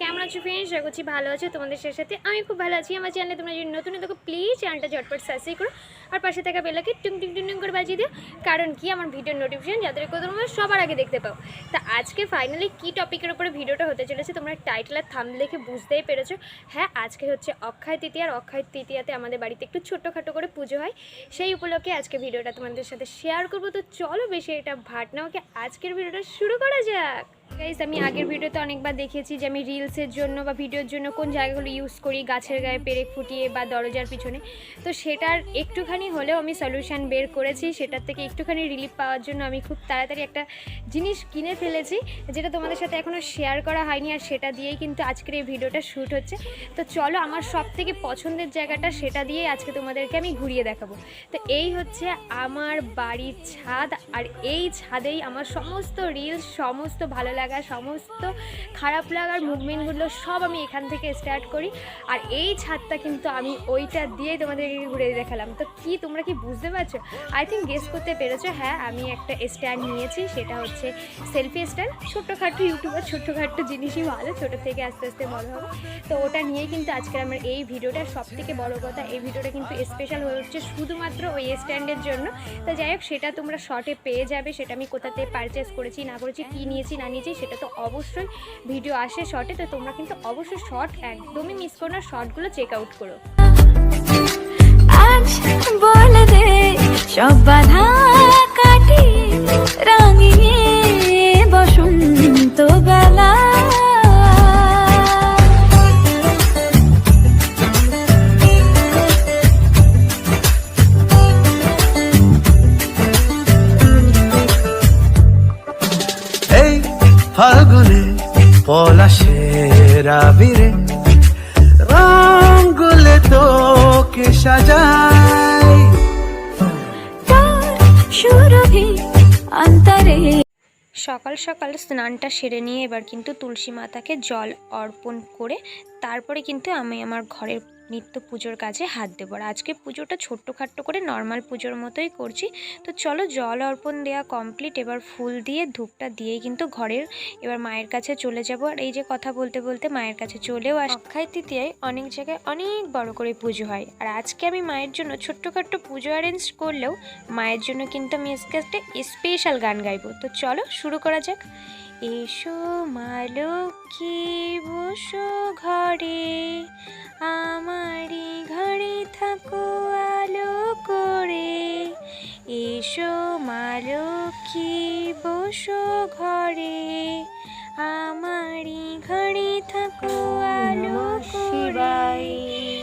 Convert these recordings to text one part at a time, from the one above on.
কেমন আছো ফ্রেন্ডস আশা করছি ভালো আছো, তোমাদের সাথে সাথে আমি খুব ভালো আছি। আমার চ্যানেলে তোমরা যদি নতুন দেখো প্লিজ চ্যানেলটা ঝটপট সাবস্ক্রাইব করো আর পাশে থাকা বেলাকে টুং টুং টুং টুং করে বাজিয়ে দিও। কারণ কি? আমার ভিডিওর নোটিফিকেশন যাদের তোমরা সবার আগে দেখতে পাও। তা আজকে ফাইনালি কি টপিকের উপরে ভিডিওটা হতে চলেছে তোমরা টাইটেল আর থাম দেখে বুঝতেই পেরেছ। হ্যাঁ আজকে হচ্ছে অক্ষয় তৃতীয়া আর অক্ষয় তৃতীয়াতে আমাদের বাড়িতে একটু ছোটোখাটো করে পুজো হয়। সেই উপলক্ষে আজকে ভিডিওটা তোমাদের সাথে শেয়ার করব। তো চলো বেশি এটা ভাট না, ওকে আজকের ভিডিওটা শুরু করা যাক। গাইজ আমি আগের ভিডিওতে অনেকবার দেখেছি যে আমি রিলসের জন্য বা ভিডিওর জন্য কোন জায়গাগুলো ইউজ করি, গাছের গায়ে পেরেক ফুটিয়ে বা দরজার পিছনে। তো সেটার একটুখানি হলেও আমি সলিউশন বের করেছি, সেটার থেকে একটুখানি রিলিফ পাওয়ার জন্য আমি খুব তাড়াতাড়ি একটা জিনিস কিনে ফেলেছি, যেটা তোমাদের সাথে এখনও শেয়ার করা হয়নি আর সেটা দিয়েই কিন্তু আজকের এই ভিডিওটা শ্যুট হচ্ছে। তো চলো, আমার সব থেকে পছন্দের জায়গাটা সেটা দিয়েই আজকে তোমাদেরকে আমি ঘুরিয়ে দেখাবো। তো এই হচ্ছে আমার বাড়ির ছাদ, আর এই ছাদেই আমার সমস্ত রিলস সমস্ত ভালো লাগা সমস্ত খারাপ লাগার মুভমেন্টগুলো সব আমি এখান থেকে স্টার্ট করি। আর এই ছাদটা কিন্তু আমি ওইটা দিয়েই তোমাদেরকে ঘুরে দেখালাম। তো কি তোমরা কি বুঝতে পারছ? আই থিঙ্ক গেস করতে পেরেছ। হ্যাঁ আমি একটা স্ট্যান্ড নিয়েছি, সেটা হচ্ছে সেলফি স্ট্যান্ড ছোট্টখাট্টো ইউটিউবার ছোট্টখাট্টো জিনিসই ভালো, ছোটো থেকে আস্তে আস্তে বড় হবে। তো ওটা নিয়েই কিন্তু আজকের আমার এই ভিডিওটা সব থেকে বড় কথা। এই ভিডিওটা কিন্তু স্পেশাল হয়ে হচ্ছে শুধুমাত্র ওই স্ট্যান্ডের জন্য। তো যাই হোক, সেটা তোমরা শর্টে পেয়ে যাবে, সেটা আমি কোথাতে পারচেস করেছি, না করেছি, কী নিয়েছি, না নিয়েছি সেটা তো অবশ্যই ভিডিও আসে শর্টে তো তোমরা কিন্তু অবশ্যই শর্ট একদমই মিস করো না শর্টগুলো চেক আউট করো। আজ বলে দে, সব বাধা ফাল্গুনে পলাশের আবিরে। রঙ্গুলে তোকে সাজাই। সুরভি অন্তরে। সকাল সকাল স্নানটা সেরে নিয়ে এবার কিন্তু তুলসী মাতাকে জল অর্পণ করে তারপরে কিন্তু আমি আমার ঘরের নিত্য পুজোর কাজে হাত দেবো আর আজকে পুজোটা ছোট্টখাট্টো করে নর্মাল পুজোর মতোই করছি। তো চলো জল অর্পণ দেওয়া কমপ্লিট এবার ফুল দিয়ে ধূপটা দিয়েই কিন্তু ঘরের এবার মায়ের কাছে চলে যাব। আর এই যে কথা বলতে বলতে মায়ের কাছে চলেও আস অক্ষয় তৃতীয়ায় অনেক জায়গায় অনেক বড় করে পুজো হয়। আর আজকে আমি মায়ের জন্য ছোট্টখাট্টো পুজো অ্যারেঞ্জ করলেও মায়ের জন্য কিন্তু আমি আজকে একটা স্পেশাল গান গাইবো। তো চলো শুরু করা যাক। এসো মা লক্ষ্মী বসো ঘরে আমারই ঘরে থাকো আলো করে। এসো মা লক্ষ্মী বসো ঘরে আমারই ঘরে থাকো আলো করে।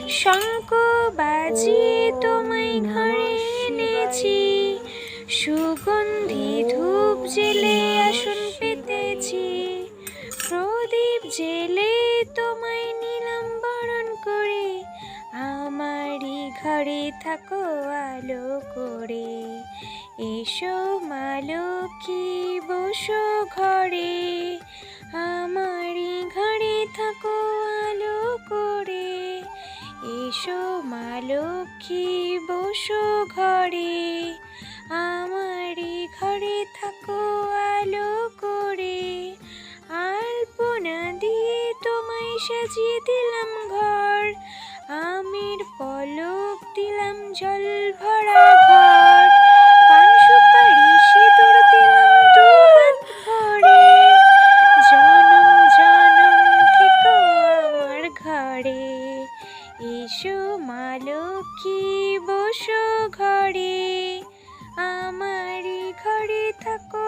শঙ্খ বাজিয়ে তোমায় ঘরে এনেছি সুগন্ধি থাকো আলো করে। এসো মা লক্ষ্মী বসো ঘরে। আমারই ঘরে থাকো আলো করে। এসো মা লক্ষ্মী বসো ঘরে। আমারই ঘরে থাকো আলো করে। আলপনা দিয়ে তোমায় সাজিয়ে দিলাম ঘর। আমির পলক দিলাম জল ভরা ঘর পান দিলাম জনম ঘরে বসো ঘরে। আমারই ঘরে থাকো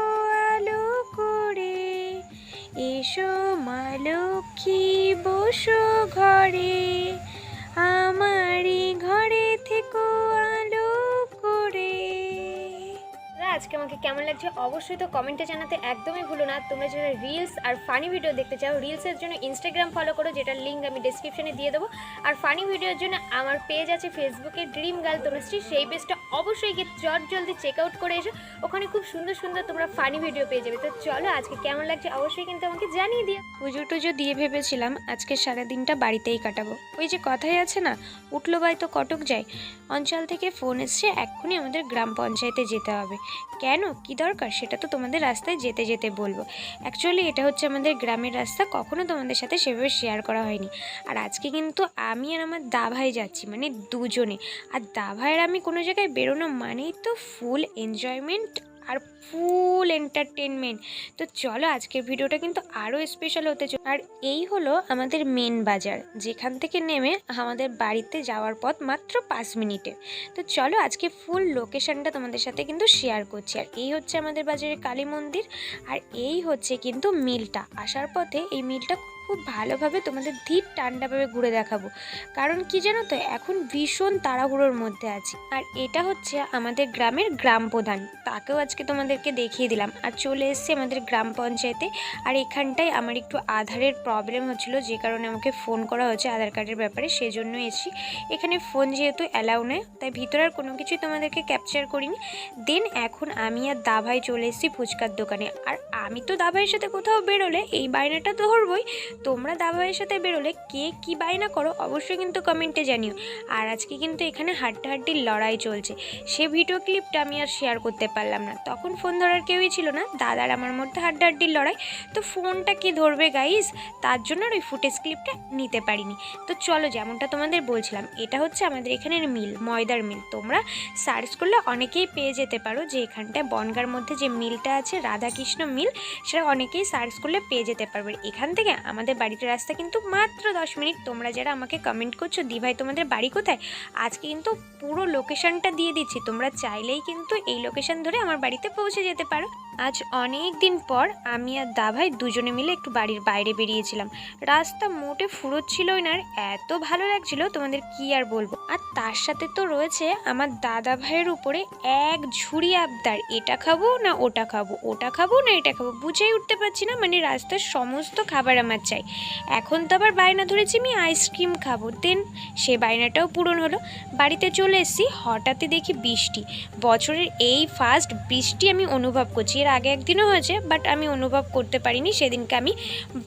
আলো করে। এসো মা লক্ষ্মী বসো ঘরে। আজকে আমাকে কেমন লাগছে অবশ্যই তো কমেন্টে জানাতে একদমই ভুলো না। তোমরা যারা রিলস আর ফানি ভিডিও দেখতে চাও রিলসের জন্য ইনস্টাগ্রাম ফলো করো, যেটার লিঙ্ক আমি ডিসক্রিপশনে দিয়ে দেবো। আর ফানি ভিডিওর জন্য আমার পেজ আছে ফেসবুকে ড্রিম গার্ল তনুশ্রী সেই পেজটা অবশ্যই গিয়ে চট জলদি চেক আউট করে এসো। ওখানে খুব সুন্দর সুন্দর তোমরা ফানি ভিডিও পেয়ে যাবে। তো চলো আজকে কেমন লাগছে অবশ্যই কিন্তু আমাকে জানিয়ে দিও। পুজো টুজো দিয়ে ভেবেছিলাম আজকে সারাদিনটা বাড়িতেই কাটাবো। ওই যে কথাই আছে না, উঠল বাই তো কটক যায়। অঞ্চল থেকে ফোন এসছে, এক্ষুনি আমাদের গ্রাম পঞ্চায়েতে যেতে হবে। কেন? কি দরকার? সেটা তো তোমাদের রাস্তায় যেতে যেতে বলব। অ্যাকচুয়ালি এটা হচ্ছে আমাদের গ্রামের রাস্তা, কখনো তোমাদের সাথে সেভাবে শেয়ার করা হয়নি। আর আজকে কিন্তু আমি আর আমার দাভাই যাচ্ছি মানে দুজনে। আর দাভাইয়ের আমি কোনো জায়গায় বেরোনো মানেই তো ফুল এনজয়মেন্ট আর ফুল এন্টারটেনমেন্ট তো চলো আজকের ভিডিওটা কিন্তু আরও স্পেশাল হতে চল আর এই হলো আমাদের মেন বাজার, যেখান থেকে নেমে আমাদের বাড়িতে যাওয়ার পথ মাত্র পাঁচ মিনিটে। তো চলো আজকে ফুল লোকেশনটা তোমাদের সাথে কিন্তু শেয়ার করছি। আর এই হচ্ছে আমাদের বাজারের কালী মন্দির, আর এই হচ্ছে কিন্তু মিলটা। আসার পথে এই মিলটা খুব ভালোভাবে তোমাদের ধীর ঠান্ডাভাবে ঘুরে দেখাবো। কারণ কি জানো তো, এখন ভীষণ তাড়াহুড়োর মধ্যে আছি। আর এটা হচ্ছে আমাদের গ্রামের গ্রাম প্রধান, তাকেও আজকে তোমাদেরকে দেখিয়ে দিলাম। আর চলে এসেছি আমাদের গ্রাম পঞ্চায়েতে, আর এখানটায় আমার একটু আধারের প্রবলেম হচ্ছিল, যে কারণে আমাকে ফোন করা হয়েছে আধার কার্ডের ব্যাপারে সেজন্য এসেছি। এখানে ফোন যেহেতু অ্যালাউ নয় তাই ভিতরে আর কোনো কিছুই তোমাদেরকে ক্যাপচার করিনি। দেন এখন আমি আর দাভাই চলে এসেছি ফুচকার দোকানে। আর আমি তো দাভাইয়ের সাথে কোথাও বেরোলে এই বায়নাটা ধরবই তোমরা দাভাইয়ের সাথে বেরোলে কে কি বায়না করো অবশ্যই কিন্তু কমেন্টে জানিও। আর আজকে কিন্তু এখানে হাড্ডাহাড্ডির লড়াই চলছে। সে ভিডিও ক্লিপটা আমি আর শেয়ার করতে পারলাম না। তখন ফোন ধরার কেউই ছিল না। দাদার আমার মধ্যে হাড্ডাহাড্ডির লড়াই। তো ফোনটা কি ধরবে গাইস তার জন্য আর ওই ফুটেজ ক্লিপটা নিতে পারিনি। তো চলো যেমনটা তোমাদের বলছিলাম, এটা হচ্ছে আমাদের এখানের মিল, ময়দার মিল। তোমরা সার্চ করলে অনেকেই পেয়ে যেতে পারো যে এখানটায় বনগার মধ্যে যে মিলটা আছে, রাধাকৃষ্ণ মিল, সেটা অনেকেই সার্চ করলে পেয়ে যেতে পারবে। এখান থেকে আমাদের বাড়িতে রাস্তা কিন্তু মাত্র দশ মিনিট। তোমরা যারা আমাকে কমেন্ট করছ দি ভাই তোমাদের বাড়ি কোথায়? আজকে কিন্তু পুরো লোকেশনটা দিয়ে দিচ্ছি। তোমরা চাইলেই কিন্তু এই লোকেশন ধরে আমার বাড়িতে পৌঁছে যেতে পারো। আজ অনেক দিন পর আমি আর দাভাই দুজনে মিলে একটু বাড়ির বাইরে বেরিয়েছিলাম। রাস্তা মোটে ফুরোচ্ছিলই না এত ভালো লাগছিল, তোমাদের কি আর বলব? আর তার সাথে তো রয়েছে আমার দাদা ভাইয়ের উপরে এক ঝুড়ি আবদার, এটা খাব না ওটা খাব? ওটা খাব না এটা খাব? বুঝেই উঠতে পারছি না মানে রাস্তার সমস্ত খাবার আমার চাই। এখন তো আবার বায়না ধরেছি, আমি আইসক্রিম খাব। দেন সে বায়নাটাও পূরণ হলো। বাড়িতে চলে এসেছি, হঠাৎই দেখি বৃষ্টি। বছরের এই ফার্স্ট বৃষ্টি আমি অনুভব করছি। এর আগে একদিনও হয়েছে বাট আমি অনুভব করতে পারিনি, সেদিনকে আমি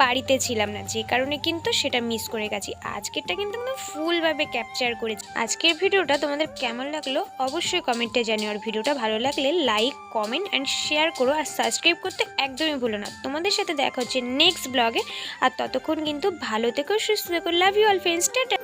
বাড়িতে ছিলাম না, যে কারণে কিন্তু সেটা মিস করে গেছি। আজকেরটা কিন্তু আমি ফুলভাবে ক্যাপচার করেছি। আজকের ভিডিওটা তোমাদের কেমন লাগল? অবশ্যই কমেন্টে জানিও, আর ভিডিওটা ভালো লাগলে লাইক কমেন্ট অ্যান্ড শেয়ার করো, আর সাবস্ক্রাইব করতে একদমই ভুলো না। তোমাদের সাথে দেখা হচ্ছে নেক্সট ব্লগে আর ততক্ষণ কিন্তু ভালো থেকো, সুস্থ থেকো love you all friends tata.